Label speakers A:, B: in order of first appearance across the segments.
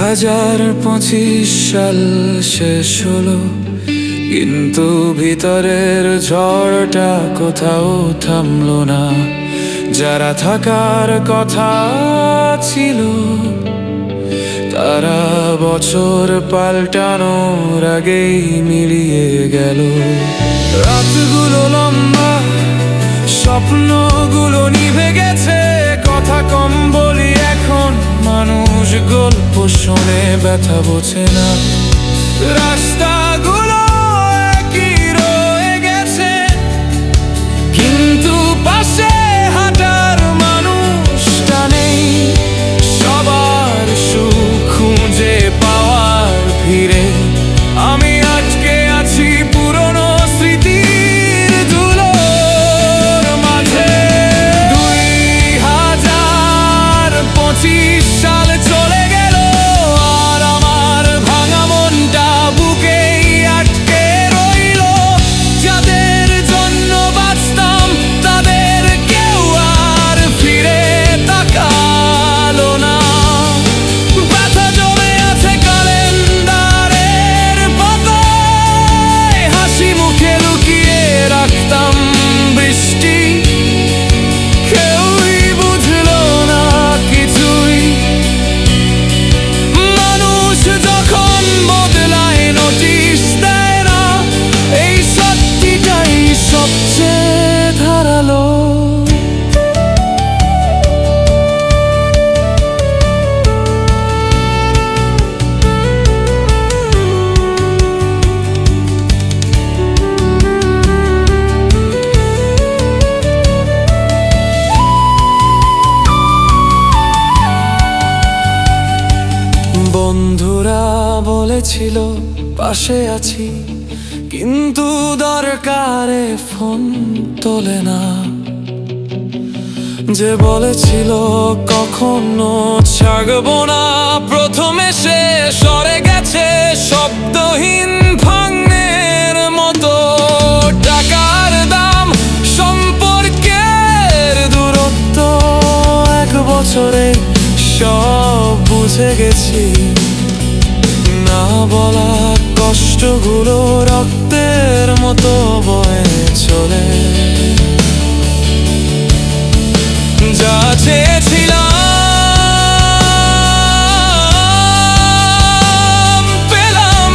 A: হাজার পঁচিশ সাল শেষ হলো, কিন্তু ভিতরের ঝড়টা কোথাও থামলো না। যারা থাকার কথা ছিল, তারা বছর পাল্টানোর আগেই মিলিয়ে গেল। রাতগুলো লম্বা, স্বপ্নগুলো নিভে গেছে, কথা কম বলি এখন মানুষ গল্প শোনে ব্যথা বোঝে না বলেছিল পাশে আছি। কিন্তু দরকারে ফোন তোলে না। যে বলেছিল, কখনো ছাগবো না। প্রথমে সে সরে গেছে শব্দহীন ভাঙনের মতো। টাকার দাম, সম্পর্কের দূরত্ব, এক বছরে সব বুঝে গেছি। বলা কষ্টগুলো রক্তের মতো বয়ে চলে। যা চেয়েছিলাম পেলাম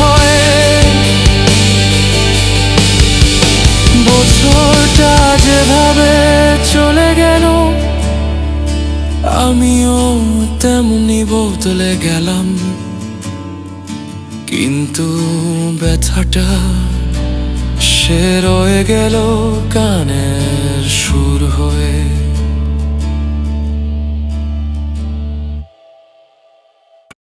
A: হয়। বছরটা যেভাবে চলে গেল, আমিও তেমনি বদলে গেলাম। কিন্তু ব্যথাটা সে রয়ে গেল কানের সুর হয়ে।